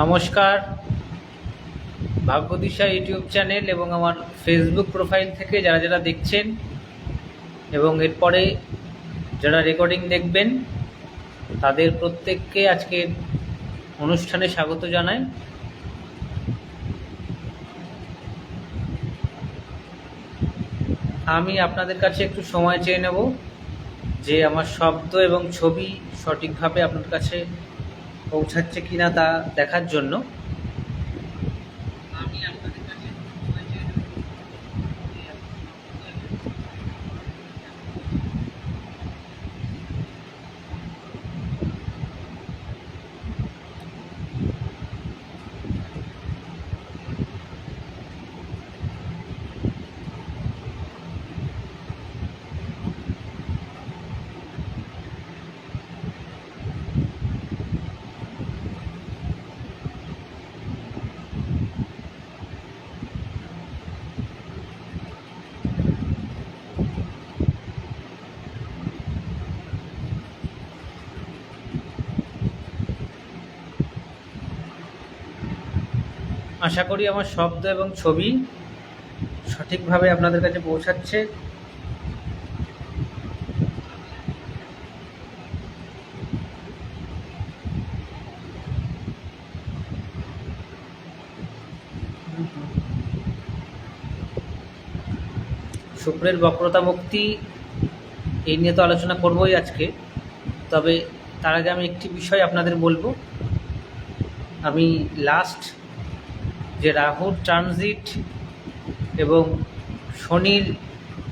নমস্কার। ভাগ্যদিশা YouTube channel এবং আমার ফেসবুক প্রোফাইল থেকে যারা যারা দেখছেন এবং এরপরে যারা রেকর্ডিং দেখবেন, তাদের প্রত্যেককে আজকের অনুষ্ঠানে স্বাগত জানাই। আমি আপনাদের কাছে একটু সময় চেয়ে নেব যে আমার শব্দ এবং ছবি সঠিকভাবে আপনার কাছে পৌঁছাচ্ছে কিনা তা দেখার জন্য আশা করি আমার শব্দ এবং ছবি সঠিকভাবে আপনাদের কাছে পৌঁছাচ্ছে। শুক্রের বক্রতা মুক্তি এই নিয়ে তো আলোচনা করবোই আজকে। তবে তার আগে আমি একটি বিষয় আপনাদের বলব। আমি লাস্ট যে রাহুর ট্রানজিট এবং শনির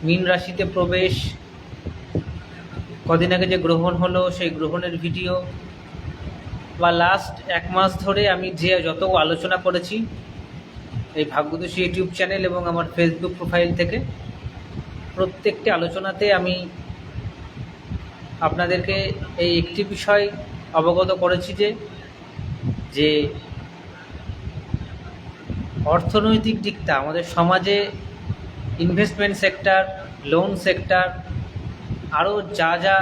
মীন রাশিতে প্রবেশ, কদিন আগে যে গ্রহণ হলো সেই গ্রহণের ভিডিও বা লাস্ট এক মাস ধরে আমি যে যত আলোচনা করেছি এই ভাগ্যদোষী ইউটিউব চ্যানেল এবং আমার ফেসবুক প্রোফাইল থেকে, প্রত্যেকটি আলোচনাতে আমি আপনাদেরকে এই একটি বিষয় অবগত করেছি যে যে অর্থনৈতিক দিকটা, আমাদের সমাজে ইনভেস্টমেন্ট সেক্টর লোন সেক্টর আরও যা যা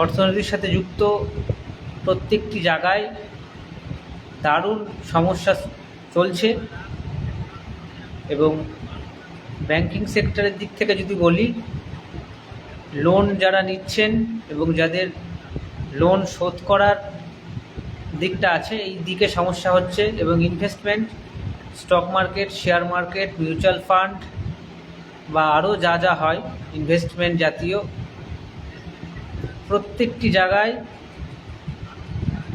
অর্থনীতির সাথে যুক্ত প্রত্যেকটি জায়গায় দারুণ সমস্যা চলছে। এবং ব্যাংকিং সেক্টরের দিক থেকে যদি বলি লোন যারা নিচ্ছেন এবং যাদের লোন শোধ করার দিকটা আছে, এই দিকে সমস্যা হচ্ছে এবং investment stock market share market mutual fund বা আরও যা যা হয় ইনভেস্টমেন্ট জাতীয়, প্রত্যেকটি জায়গায়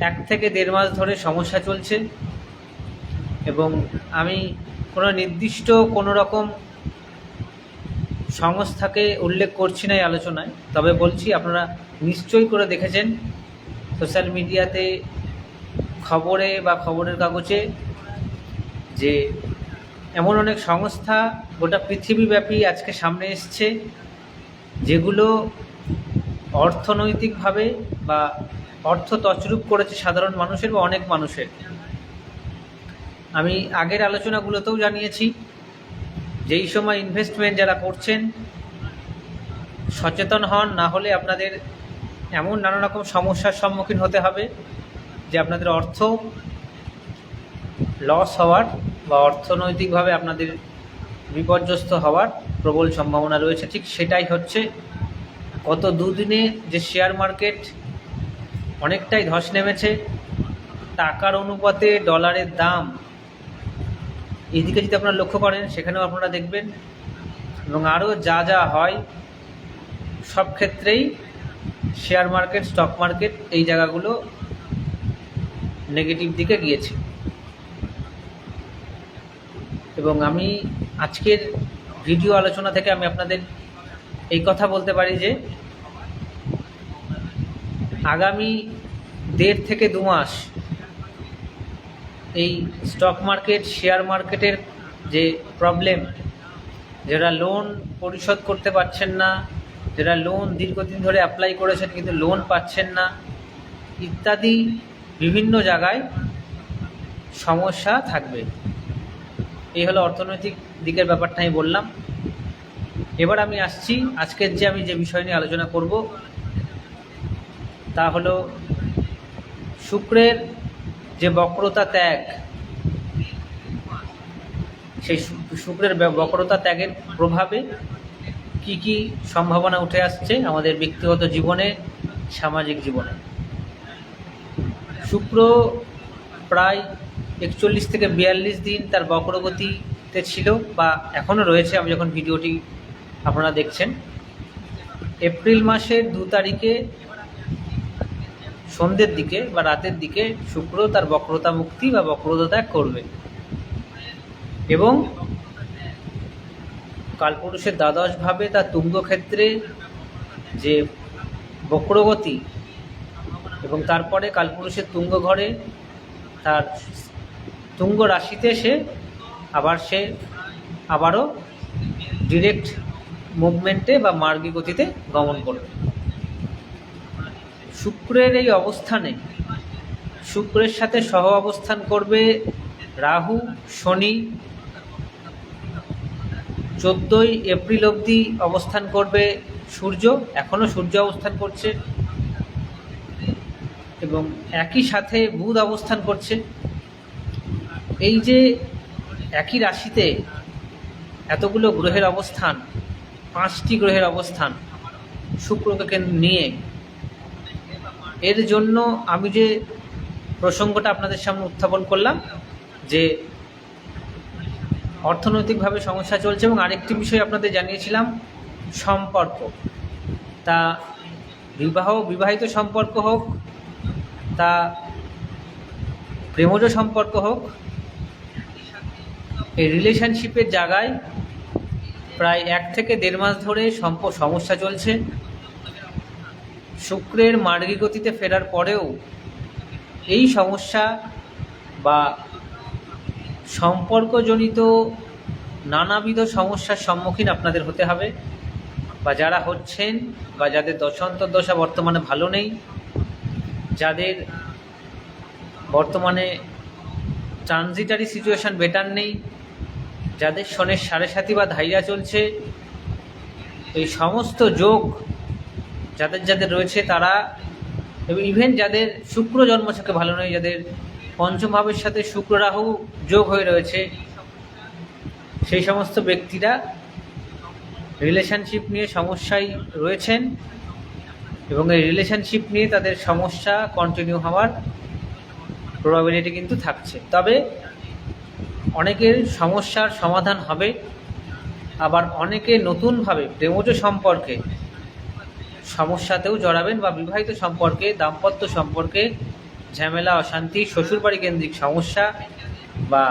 এক থেকে দেড় মাস ধরে সমস্যা চলছে এবং আমি কোনো নির্দিষ্ট কোনো রকম সংস্থাকে উল্লেখ করছি না এই আলোচনায়, তবে বলছি আপনারা নিশ্চয়ই করে দেখেছেন সোশ্যাল মিডিয়াতে খবরে বা খবরের কাগজে যে এমন অনেক সংস্থা গোটা পৃথিবীব্যাপী আজকে সামনে এসছে, যেগুলো অর্থনৈতিকভাবে বা অর্থ তছরূপ করেছে সাধারণ মানুষের বা অনেক মানুষের। আমি আগের আলোচনাগুলোতেও জানিয়েছি যেই সময় ইনভেস্টমেন্ট যারা করছেন, সচেতন হন, না হলে আপনাদের এমন নানা রকম সমস্যার সম্মুখীন হতে হবে যে আপনাদের অর্থ লস হওয়ার বা অর্থনৈতিকভাবে আপনাদের বিপর্যস্ত হওয়ার প্রবল সম্ভাবনা রয়েছে। ঠিক সেটাই হচ্ছে গত দুদিনে যে শেয়ার মার্কেট অনেকটাই ধস নেমেছে, টাকার অনুপাতে ডলারের দাম এদিকে যদি আপনারা লক্ষ্য করেন, সেখানেও আপনারা দেখবেন এবং আরও যা যা হয়, সব ক্ষেত্রেই শেয়ার মার্কেট স্টক মার্কেট এই জায়গাগুলো নেগেটিভ দিকে গিয়েছে। এবং আমি আজকের ভিডিও আলোচনা থেকে আমি আপনাদের এই কথা বলতে পারি যে, আগামী দেড় থেকে দু মাস এই স্টক মার্কেট শেয়ার মার্কেটের যে প্রবলেম যারা লোন পরিশোধ করতে পারছেন না, যারা লোন দীর্ঘদিন ধরে অ্যাপ্লাই করেছেন কিন্তু লোন পাচ্ছেন না, ইত্যাদি বিভিন্ন জায়গায় সমস্যা থাকবে। এই হলো অর্থনৈতিক দিকের ব্যাপারটা আমি বললাম। এবার আমি আসছি, আজকের যে আমি যে বিষয় নিয়ে আলোচনা করব, তা হলো শুক্রের যে বক্রতা ত্যাগ, সেই শুক্রের বক্রতা ত্যাগের প্রভাবে কি কি সম্ভাবনা উঠে আসছে আমাদের ব্যক্তিগত জীবনে, সামাজিক জীবনে। শুক্র প্রায় একচল্লিশ থেকে বিয়াল্লিশ দিন তার বক্রগতিতে ছিল বা এখনও রয়েছে। আমি যখন ভিডিওটি আপনারা দেখছেন, এপ্রিল মাসের দু তারিখে সন্ধ্যের দিকে বা রাতের দিকে শুক্র তার বক্রতা মুক্তি বা বক্রতা ত্যাগ করবে এবং কালপুরুষের দ্বাদশভাবে তার তুঙ্গক্ষেত্রে যে বক্রগতি এবং তারপরে কালপুরুষের তুঙ্গ ঘরে তার তুঙ্গ রাশিতে সে আবার সে আবারও ডিরেক্ট মুভমেন্টে বা মার্গী গতিতে গমন করবে। শুক্রের এই অবস্থানে, শুক্রের সাথে সহ অবস্থান করবে রাহু, শনি, চোদ্দোই এপ্রিল অবধি অবস্থান করবে সূর্য এখনও সূর্য অবস্থান করছে এবং একই সাথে বুধ অবস্থান করছে। এই যে একই রাশিতে এতগুলো গ্রহের অবস্থান, পাঁচটি গ্রহের অবস্থান শুক্রকে কেন্দ্র নিয়ে, এর জন্য আমি যে প্রসঙ্গটা আপনাদের সামনে উত্থাপন করলাম যে অর্থনৈতিকভাবে সমস্যা চলছে এবং আরেকটি বিষয় আপনাদের জানিয়েছিলাম, সম্পর্ক। তা বিবাহ, বিবাহিত সম্পর্ক হোক, তা প্রেমজ সম্পর্ক হোক এই রিলেশনশিপের জায়গায় প্রায় এক থেকে দেড় মাস ধরে সম্প, সমস্যা চলছে। শুক্রের মার্গী গতিতে ফেরার পরেও এই সমস্যা বা সম্পর্কজনিত নানাবিধ সমস্যার সম্মুখীন আপনাদের হতে হবে বা যারা হচ্ছেন বা যাদের দশান্তর দশা বর্তমানে ভালো নেই, যাদের বর্তমানে ট্রানজিটারি সিচুয়েশান বেটার নেই। যাদের শনের সাড়ে সাথী বা ধাইয়া চলছে, এই সমস্ত যোগ যাদের যাদের রয়েছে তারা, এবং ইভেন যাদের শুক্র জন্ম জন্মছকে ভালো নয়, যাদের পঞ্চম ভাবের সাথে শুক্র রাহু যোগ হয়ে রয়েছে, সেই সমস্ত ব্যক্তিরা রিলেশনশিপ নিয়ে সমস্যায় রয়েছেন, এবং এই রিলেশনশিপ নিয়ে তাদের সমস্যা কন্টিনিউ হওয়ার প্রবাবিলিটি কিন্তু থাকছে। তবে অনেকের সমস্যার সমাধান হবে, আবার অনেকে নতুনভাবে প্রেমজ সম্পর্কে সমস্যাতেও জড়াবেন বা বিবাহিত সম্পর্কে, দাম্পত্য সম্পর্কে, ঝামেলা, অশান্তি, শ্বশুরবাড়ি কেন্দ্রিক সমস্যা বা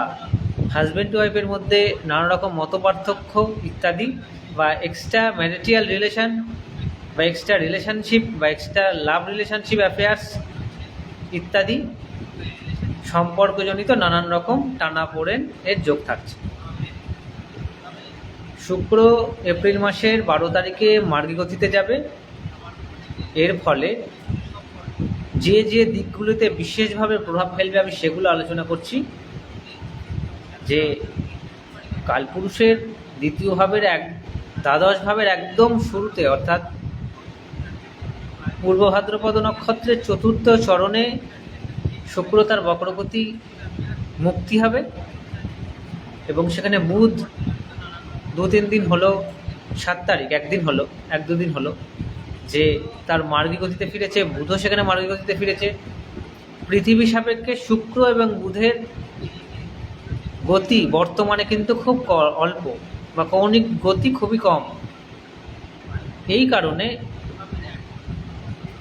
হাজব্যান্ড ওয়াইফের মধ্যে নানা রকম মতপার্থক্য ইত্যাদি বা এক্সট্রা ম্যারিটিয়াল রিলেশন বা এক্সট্রা রিলেশনশিপ বা এক্সট্রা লাভ রিলেশনশিপ অ্যাফেয়ার্স ইত্যাদি সম্পর্কজনিত নানান রকম টানা পড়েন এর যোগ থাকছে। শুক্র এপ্রিল মাসের বারো তারিখে মার্গী গতিতে যাবে। এর ফলে যে যে দিকগুলিতে বিশেষভাবে প্রভাব ফেলবে, আমি সেগুলো আলোচনা করছি। যে কালপুরুষের দ্বিতীয় ভাবের এক, দ্বাদশ ভাবের একদম শুরুতে, অর্থাৎ পূর্ব ভাদ্রপদ নক্ষত্রের চতুর্থ চরণে শুক্র তার বক্রগতি মুক্তি হবে এবং সেখানে বুধ দু তিন দিন হলো সাত তারিখ, একদিন হলো, এক দুদিন হলো, যে তার মার্গী গতিতে ফিরেছে, বুধও সেখানে মার্গী গতিতে ফিরেছে। পৃথিবী সাপেক্ষে শুক্র এবং বুধের গতি বর্তমানে কিন্তু খুব অল্প বা কৌণিক গতি খুবই কম। এই কারণে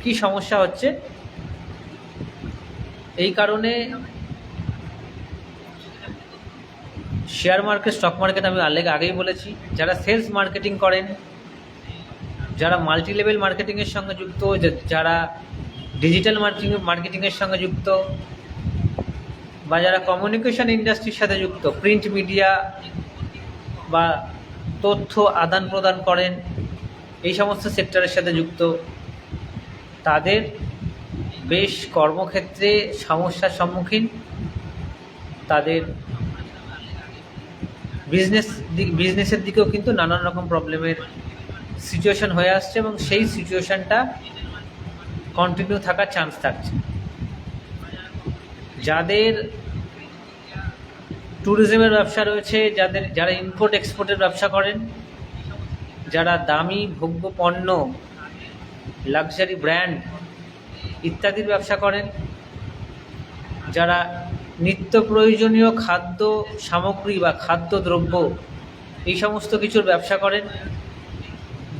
কি সমস্যা হচ্ছে? এই কারণে শেয়ার মার্কেট স্টক মার্কেট আমি আলেগ আগেই বলেছি। যারা সেলস মার্কেটিং করেন, যারা মাল্টি লেভেল মার্কেটিংয়ের সঙ্গে যুক্ত যারা ডিজিটাল মার্কেটিং মার্কেটিংয়ের সঙ্গে যুক্ত, বা যারা কমিউনিকেশন ইন্ডাস্ট্রির সাথে যুক্ত প্রিন্ট মিডিয়া বা তথ্য আদান প্রদান করেন, এই সমস্ত সেক্টরের সাথে যুক্ত, তাদের বেশ কর্মক্ষেত্রে সমস্যার সম্মুখীন। তাদের বিজনেস বিজনেসের দিকেও কিন্তু নানান রকম প্রবলেমের সিচুয়েশন হয়ে আসছে এবং সেই সিচুয়েশানটা কন্টিনিউ থাকার চান্স থাকছে। যাদের ট্যুরিজমের ব্যবসা রয়েছে, যাদের যারা ইম্পোর্ট এক্সপোর্টের ব্যবসা করেন, যারা দামি ভোগ্য পণ্য লাক্সারি ব্র্যান্ড ইত্যাদির ব্যবসা করেন। যারা নিত্য প্রয়োজনীয় খাদ্য সামগ্রী বা খাদ্য দ্রব্য এই সমস্ত কিছুর ব্যবসা করেন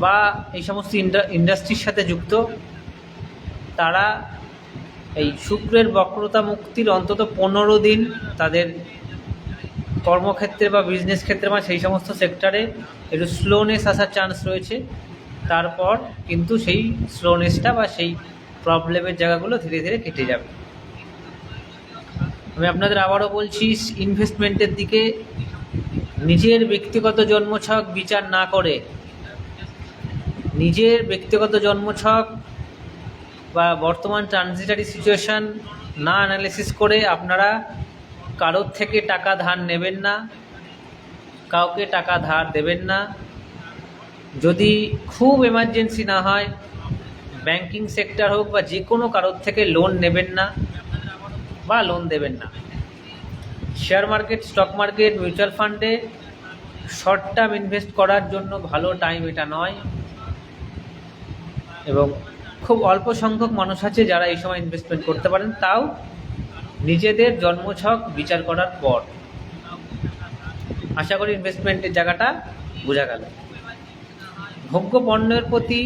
বা এই সমস্ত ইন্ডাস্ট্রির সাথে যুক্ত, তারা এই শুক্রের বক্রতা মুক্তির অন্তত পনেরো দিন তাদের কর্মক্ষেত্রে বা বিজনেস ক্ষেত্রে বা সেই সমস্ত সেক্টরে একটু স্লোনেস আসার চান্স রয়েছে। তারপর কিন্তু সেই স্লোনেসটা বা সেই প্রবলেমের জায়গাগুলো ধীরে ধীরে কেটে যাবে। আমি আপনাদের আবারও বলছি ইনভেস্টমেন্টের দিকে নিজের ব্যক্তিগত জন্মছক বিচার না করে, নিজের ব্যক্তিগত জন্মছক বা বর্তমান ট্রানজিটারি সিচুয়েশান না অ্যানালিসিস করে আপনারা কারোর থেকে টাকা ধার নেবেন না, কাউকে টাকা ধার দেবেন না। যদি খুব এমার্জেন্সি না হয় ব্যাংকিং সেক্টর হোক বা যে কোনো কারোর থেকে লোন নেবেন না বা লোন দেবেন না। Share market stock market mutual ফান্ডে শর্ট টার্ম ইনভেস্ট করার জন্য ভালো টাইম এটা নয়। এবং খুব অল্প সংখ্যক মানুষ আছে যারা এই সময় ইনভেস্টমেন্ট করতে পারেন, তাও নিজেদের জন্মছক বিচার করার পর। আশা করি ইনভেস্টমেন্টের জায়গাটা বোঝা গেল। ভোগ্য পণ্যের প্রতি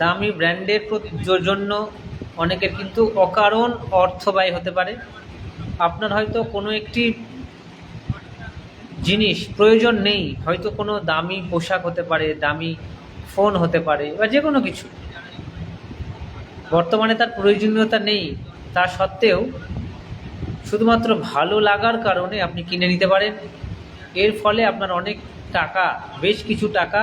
দামি ব্র্যান্ডের জন্য অনেকের কিন্তু অকারণ অর্থ ব্যয় হতে পারে। আপনার হয়তো কোনো একটি জিনিস প্রয়োজন নেই, হয়তো কোনো দামি পোশাক হতে পারে, দামি ফোন হতে পারে, বা যে কোনো কিছু। বর্তমানে তার প্রয়োজনীয়তা নেই। তা সত্ত্বেও শুধুমাত্র ভালো লাগার কারণে আপনি কিনে নিতে পারেন। এর ফলে আপনার অনেক টাকা, বেশ কিছু টাকা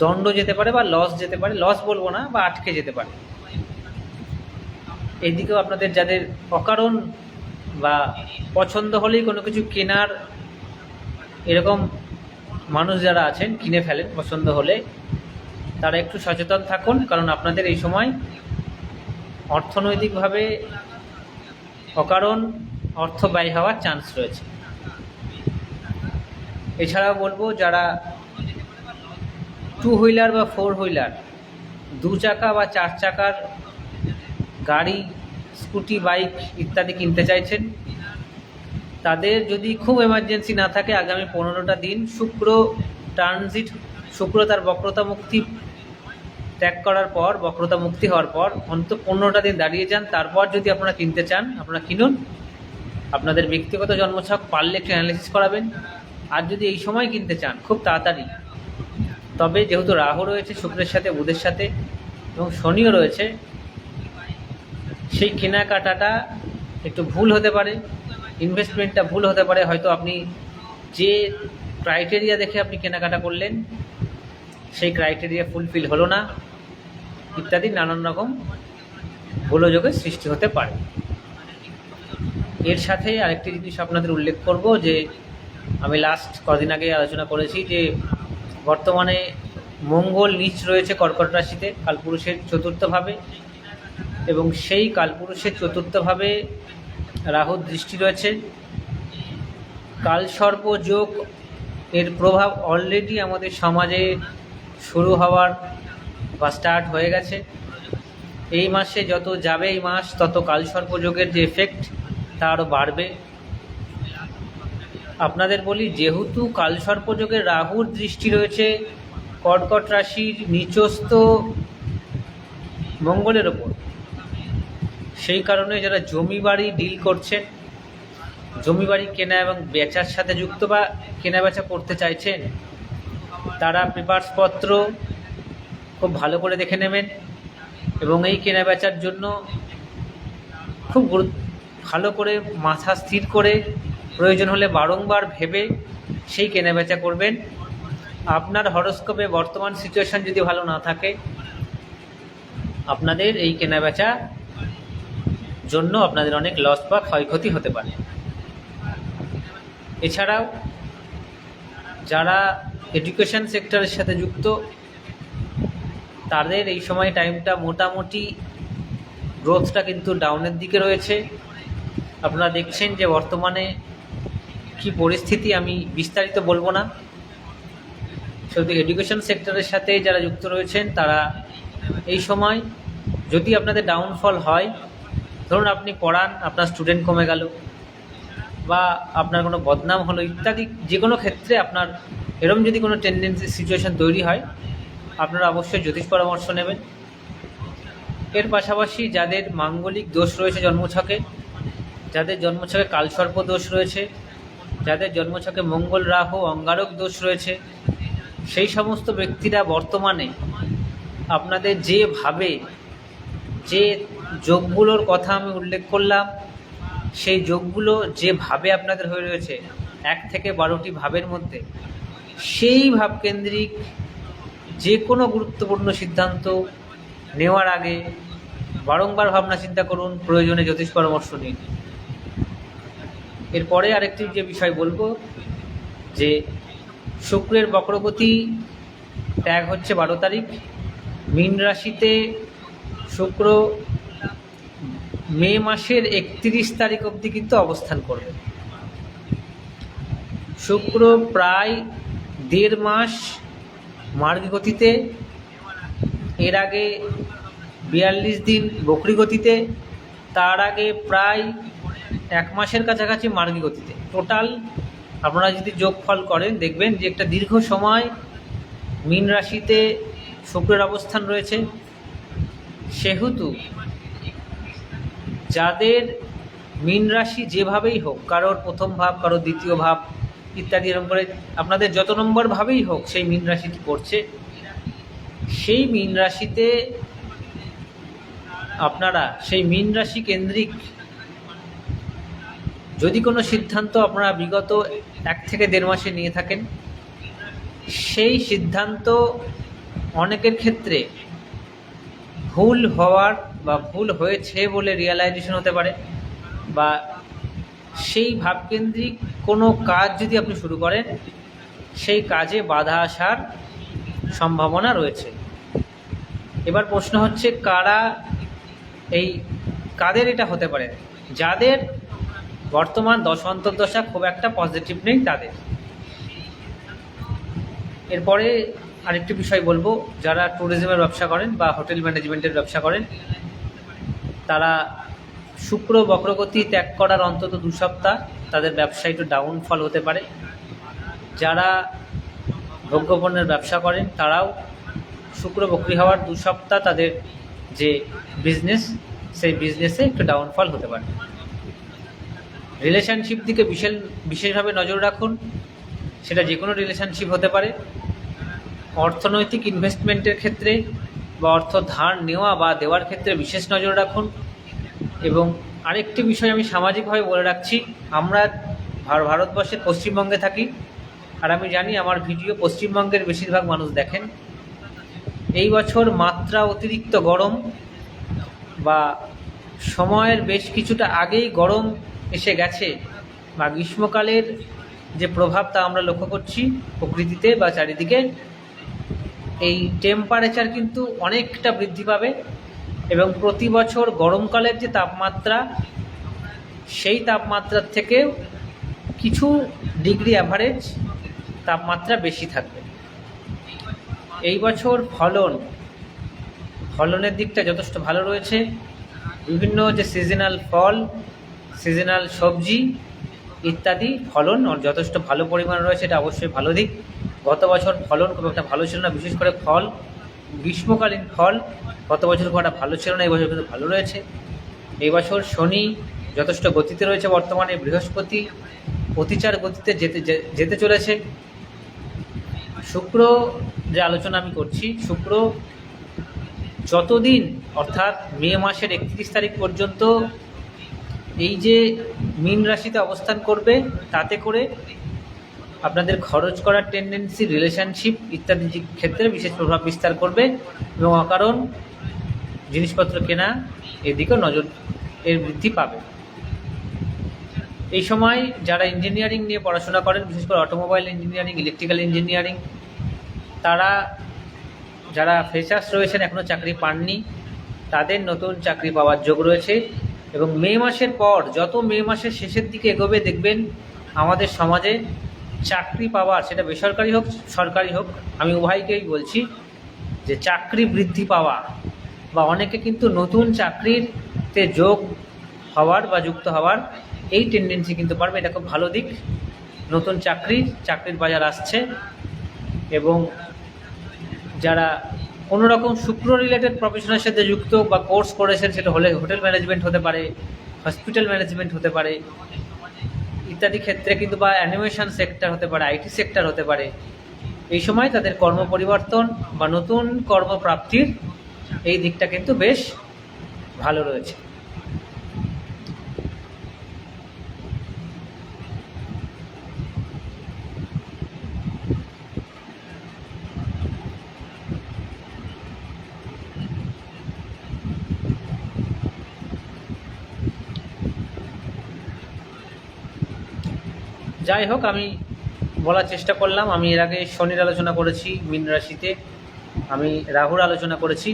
দণ্ড যেতে পারে বা লস যেতে পারে লস বলব না, বা আটকে যেতে পারে। এদিকেও আপনাদের যাদের অকারণ বা পছন্দ হলেই কোনো কিছু কেনার এরকম মানুষ যারা আছেন, কিনে ফেলেন পছন্দ হলে, তারা একটু সচেতন থাকুন, কারণ আপনাদের এই সময় অর্থনৈতিকভাবে অকারণ অর্থ ব্যয় হওয়ার চান্স রয়েছে। এছাড়াও বলব, যারা টু হুইলার বা ফোর হুইলার, দু চাকা বা চার চাকার গাড়ি, স্কুটি, বাইক ইত্যাদি কিনতে চাইছেন। তাদের যদি খুব এমার্জেন্সি না থাকে, আগামী পনেরোটা দিন শুক্র ট্রানজিট শুক্র তার বক্রতা মুক্তি ত্যাগ করার পর, বক্রতা মুক্তি হওয়ার পর অন্তত পনেরোটা দিন দাঁড়িয়ে যান। তারপর যদি আপনারা কিনতে চান, আপনারা কিনুন। আপনাদের ব্যক্তিগত জন্মছক পারলে একটু অ্যানালিসিস করাবেন। আর যদি এই সময় কিনতে চান, খুব তাড়াতাড়ি তবে যেহেতু রাহু রয়েছে, শুক্রের সাথে, বুধের সাথে এবং শনিও রয়েছে, সেই কেনাকাটাটা একটু ভুল হতে পারে ইনভেস্টমেন্টটা ভুল হতে পারে। হয়তো আপনি যে ক্রাইটেরিয়া দেখে আপনি কেনাকাটা করলেন, সেই ক্রাইটেরিয়া ফুলফিল হলো না, ইত্যাদি নানান রকম গোলযোগের সৃষ্টি হতে পারে। এর সাথে আরেকটি জিনিস আপনাদের উল্লেখ করব যে, আমি লাস্ট কদিন আগে আলোচনা করেছি যে বর্তমানে মঙ্গল নিচ রয়েছে কর্কট রাশিতে, কালপুরুষের চতুর্থভাবে এবং সেই কালপুরুষের চতুর্থভাবে রাহুর দৃষ্টি রয়েছে। কালসর্প যোগ এর প্রভাব অলরেডি আমাদের সমাজে শুরু হওয়ার বা স্টার্ট হয়ে গেছে। এই মাসে যত যাবে এই মাস, তত কালসর্পযোগের যে এফেক্ট তা আরও বাড়বে। আপনাদের বলি, যেহেতু কালসর্পযোগের রাহুর দৃষ্টি রয়েছে, কর্কট রাশির নিচস্থ মঙ্গলের ওপর। সেই কারণে যারা জমি বাড়ি ডিল করছেন, জমি বাড়ি কেনা এবং বেচার সাথে যুক্ত বা কেনা বেচা করতে চাইছেন, তারা পেপারসপত্র খুব ভালো করে দেখে নেবেন এবং এই কেনা বেচার জন্য খুব ভালো করে মাথা স্থির করে প্রয়োজন হলে বারংবার ভেবে সেই কেনা বেচা করবেন। আপনার হরস্কোপে বর্তমান সিচুয়েশান যদি ভালো না থাকে, আপনাদের এই কেনা বেচা জন্য আপনাদের অনেক লস বা ক্ষয়ক্ষতি হতে পারে। এছাড়াও, যারা এডুকেশন সেক্টরের সাথে যুক্ত, তাদের এই সময় টাইমটা মোটামুটি গ্রোথটা কিন্তু ডাউনের দিকে রয়েছে। আপনারা দেখছেন যে বর্তমানে কি পরিস্থিতি আমি বিস্তারিত বলব না। শুধু এডুকেশন সেক্টরের সাথে যারা যুক্ত রয়েছেন, তারা এই সময় যদি আপনাদের ডাউনফল হয়, ধরুন আপনি পড়ান, আপনার স্টুডেন্ট কমে গেল, বা আপনার কোনো বদনাম হলো, ইত্যাদি যে কোনো ক্ষেত্রে আপনার এরম যদি কোনো টেন্ডেন্সি সিচুয়েশন তৈরি হয়, আপনারা অবশ্যই জ্যোতিষ পরামর্শ নেবেন। এর পাশাপাশি যাদের মাঙ্গলিক দোষ রয়েছে জন্মছকে, যাদের জন্মছকে কালসর্প দোষ রয়েছে যাদের জন্মছকে মঙ্গল রাহু, অঙ্গারক দোষ রয়েছে, সেই সমস্ত ব্যক্তিরা বর্তমানে আপনাদের যেভাবে যে যোগগুলোর কথা আমি উল্লেখ করলাম, সেই যোগগুলো যেভাবে আপনাদের হয়ে রয়েছে, এক থেকে বারোটি ভাবের মধ্যে, সেই ভাবকেন্দ্রিক যে কোনো গুরুত্বপূর্ণ সিদ্ধান্ত নেওয়ার আগে বারংবার ভাবনা চিন্তা করুন, প্রয়োজনে জ্যোতিষ পরামর্শ নিন। এরপরে আরেকটি যে বিষয় বলব, যে শুক্রের বক্রগতি ত্যাগ হচ্ছে বারো তারিখ। মীন রাশিতে শুক্র মে মাসের একত্রিশ তারিখ অবধি কিন্তু অবস্থান করবে। শুক্র প্রায় দেড় মাস মার্গ গতিতে এর আগে বিয়াল্লিশ দিন বকরি গতিতে তার আগে প্রায় এক মাসের কাছাকাছি মার্গী গতিতে। টোটাল আপনারা যদি যোগফল করেন, দেখবেন যে একটা দীর্ঘ সময় মীন রাশিতে শুক্রের অবস্থান রয়েছে। সেহেতু যাদের মীন রাশি যেভাবেই হোক, কারোর প্রথম ভাব, কারোর দ্বিতীয় ভাব ইত্যাদি এরকম করে, আপনাদের যত নম্বর ভাবেই হোক সেই মীন রাশিটি করছে? সেই মীন রাশিতে আপনারা, সেই মীন রাশি কেন্দ্রিক যদি কোনো সিদ্ধান্ত আপনারা বিগত এক থেকে দেড় মাসে নিয়ে থাকেন, সেই সিদ্ধান্ত অনেকের ক্ষেত্রে ভুল হওয়ার বা ভুল হয়েছে বলে রিয়েলাইজেশন হতে পারে বা সেই ভাবকেন্দ্রিক কোনো কাজ যদি আপনি শুরু করেন, সেই কাজে বাধা আসার সম্ভাবনা রয়েছে। এবার প্রশ্ন হচ্ছে, কারা এই, কাদের এটা হতে পারে? যাদের বর্তমান দশ অন্তর্দশা খুব একটা পজিটিভ নেই তাদের। এরপরে আরেকটি বিষয় বলব, যারা ট্যুরিজমের ব্যবসা করেন বা হোটেল ম্যানেজমেন্টের ব্যবসা করেন, তারা শুক্র বক্রগতি ত্যাগ করার অন্তত দু সপ্তাহ তাদের ব্যবসা একটু ডাউনফল হতে পারে। যারা ভোগ্যপণ্যের ব্যবসা করেন, তারাও শুক্র বক্রি হওয়ার দু সপ্তাহ তাদের যে বিজনেস সেই বিজনেসে একটু ডাউনফল হতে পারে। রিলেশনশিপ দিকে বিশেষ বিশেষভাবে নজর রাখুন। সেটা যে কোনো রিলেশনশিপ হতে পারে। অর্থনৈতিক ইনভেস্টমেন্টের ক্ষেত্রে বা অর্থ ধার নেওয়া বা দেওয়ার ক্ষেত্রে বিশেষ নজর রাখুন। এবং আরেকটি বিষয় আমি সামাজিকভাবে বলে রাখছি, আমরা ভার- ভারতবর্ষের পশ্চিমবঙ্গে থাকি। আর আমি জানি আমার ভিডিও পশ্চিমবঙ্গের বেশিরভাগ মানুষ দেখেন। এই বছর মাত্রা অতিরিক্ত গরম বা সময়ের বেশ কিছুটা আগেই গরম এসে গেছে। বা গ্রীষ্মকালের যে প্রভাব তা আমরা লক্ষ্য করছি প্রকৃতিতে বা চারিদিকে। এই টেম্পারেচার কিন্তু অনেকটা বৃদ্ধি পাবে এবং প্রতি বছর গরমকালের যে তাপমাত্রা, সেই তাপমাত্রার থেকেও কিছু ডিগ্রি অ্যাভারেজ তাপমাত্রা বেশি থাকবে। এই বছর ফলন, ফলনের দিকটা যথেষ্ট ভালো রয়েছে। বিভিন্ন যে সিজনাল ফল সিজনাল সবজি ইত্যাদি, ফলন যথেষ্ট ভালো পরিমাণ রয়েছে, এটা অবশ্যই ভালো দিক। গত বছর ফলন খুব একটা ভালো ছিল না, বিশেষ করে ফল, গ্রীষ্মকালীন ফল গত বছর খুব একটা ভালো ছিল না, এই বছর কিন্তু ভালো রয়েছে। এই বছর শনি যথেষ্ট গতিতে রয়েছে বর্তমানে, বৃহস্পতি অতিচার গতিতে যেতে যেতে চলেছে। শুক্র যে আলোচনা আমি করছি, শুক্র যতদিন, অর্থাৎ মে মাসের একত্রিশ তারিখ পর্যন্ত এই যে মীন রাশিতে অবস্থান করবে, তাতে করে আপনাদের খরচ করার টেন্ডেন্সি রিলেশনশিপ ইত্যাদি ক্ষেত্রে বিশেষ প্রভাব বিস্তার করবে এবং অকারণ জিনিসপত্র কেনা এদিকেও নজর এর বৃদ্ধি পাবে। এই সময় যারা ইঞ্জিনিয়ারিং নিয়ে পড়াশোনা করেন, বিশেষ করে অটোমোবাইল ইঞ্জিনিয়ারিং ইলেকট্রিক্যাল ইঞ্জিনিয়ারিং তারা যারা ফ্রেশার্স রয়েছেন এখনও চাকরি পাননি, তাদের নতুন চাকরি পাওয়ার যোগ রয়েছে। এবং মে মাসের পর যত মে মাসের শেষের দিকে এগোবে, দেখবেন আমাদের সমাজে চাকরি পাওয়ার সেটা বেসরকারি হোক, সরকারি হোক, আমি উভয়কেই বলছি যে চাকরি বৃদ্ধি পাওয়া বা অনেকে কিন্তু নতুন চাকরিতে যোগ হওয়ার বা যুক্ত হওয়ার এই টেন্ডেন্সি কিন্তু পারবে এটা খুব ভালো দিক। নতুন চাকরি, চাকরির বাজার আসছে এবং যারা রকম শুক্র রিলেটেড প্রফেশনের সাথে যুক্ত বা কোর্স করেছেন, সেটা হলে হোটেল ম্যানেজমেন্ট হতে পারে হসপিটাল ম্যানেজমেন্ট হতে পারে, ইত্যাদি ক্ষেত্রে কিন্তু বা অ্যানিমেশন সেক্টর হতে পারে আইটি সেক্টর হতে পারে। এই সময় তাদের কর্ম পরিবর্তন বা নতুন কর্মপ্রাপ্তির এই দিকটা কিন্তু বেশ ভালো রয়েছে। যাই হোক, আমি বলার চেষ্টা করলাম। আমি এর আগে শনির আলোচনা করেছি, মীন রাশিতে। আমি রাহুর আলোচনা করেছি।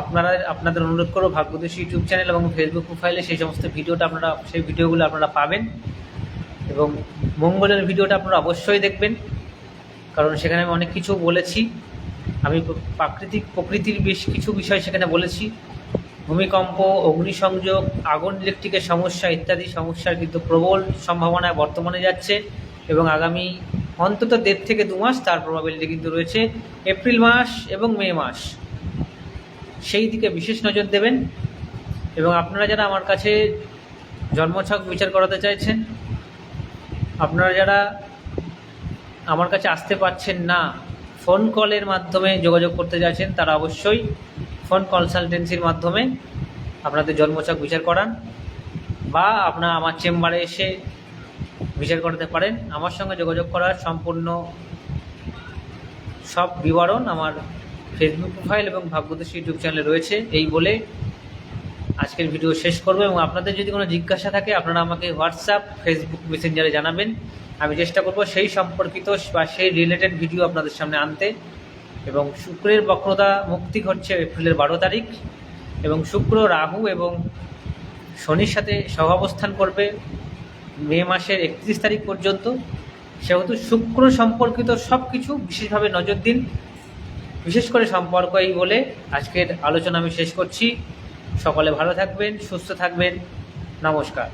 আপনারা, আপনাদের অনুরোধ করো ভাগ্যদেশ ইউটিউব চ্যানেল এবং ফেসবুক প্রোফাইলে সেই সমস্ত ভিডিওটা আপনারা, সেই ভিডিওগুলো আপনারা পাবেন। এবং মঙ্গলের ভিডিওটা আপনারা অবশ্যই দেখবেন, কারণ সেখানে আমি অনেক কিছু বলেছি। আমি প্রাকৃতিক প্রকৃতির বেশ কিছু বিষয় সেখানে বলেছি। ভূমিকম্প, অগ্নিসংযোগ, আগুন, ইলেকট্রিকের সমস্যা ইত্যাদি সমস্যার কিন্তু প্রবল সম্ভাবনায় বর্তমানে যাচ্ছে এবং আগামী অন্তত দেড় থেকে দু মাস তার প্রবাবিলিটি কিন্তু রয়েছে এপ্রিল মাস এবং মে মাস। সেই দিকে বিশেষ নজর দেবেন এবং আপনারা যারা আমার কাছে জন্মছক বিচার করাতে চাইছেন, আপনারা যারা আমার কাছে আসতে পারছেন না ফোন কলের মাধ্যমে যোগাযোগ করতে চাইছেন, তারা অবশ্যই ফোন কনসালটেন্সির মাধ্যমে আপনাদের জন্মছক বিচার করান বা আপনারা আমার চেম্বারে এসে বিচার করাতে পারেন। আমার সঙ্গে যোগাযোগ করার সম্পূর্ণ সব বিবরণ আমার ফেসবুক প্রোফাইল এবং ভাগ্যদেশ ইউটিউব চ্যানেলে রয়েছে। এই বলে আজকের ভিডিও শেষ করব এবং আপনাদের যদি কোনো জিজ্ঞাসা থাকে, আপনারা আমাকে হোয়াটসঅ্যাপ ফেসবুক মেসেঞ্জারে জানাবেন। আমি চেষ্টা করব সেই সম্পর্কিত বা সেই রিলেটেড ভিডিও আপনাদের সামনে আনতে। এবং শুক্রের বক্রতা মুক্তি ঘটছে এপ্রিলের বারো তারিখ, এবং শুক্র রাহু এবং শনির সাথে সহাবস্থান করবে মে মাসের একত্রিশ তারিখ পর্যন্ত। সেহেতু শুক্র সম্পর্কিত সব কিছু বিশেষভাবে নজর দিন। বিশেষ করে সম্পর্ক এই বলে আজকের আলোচনা আমি শেষ করছি। সকলে ভালো থাকবেন, সুস্থ থাকবেন। নমস্কার।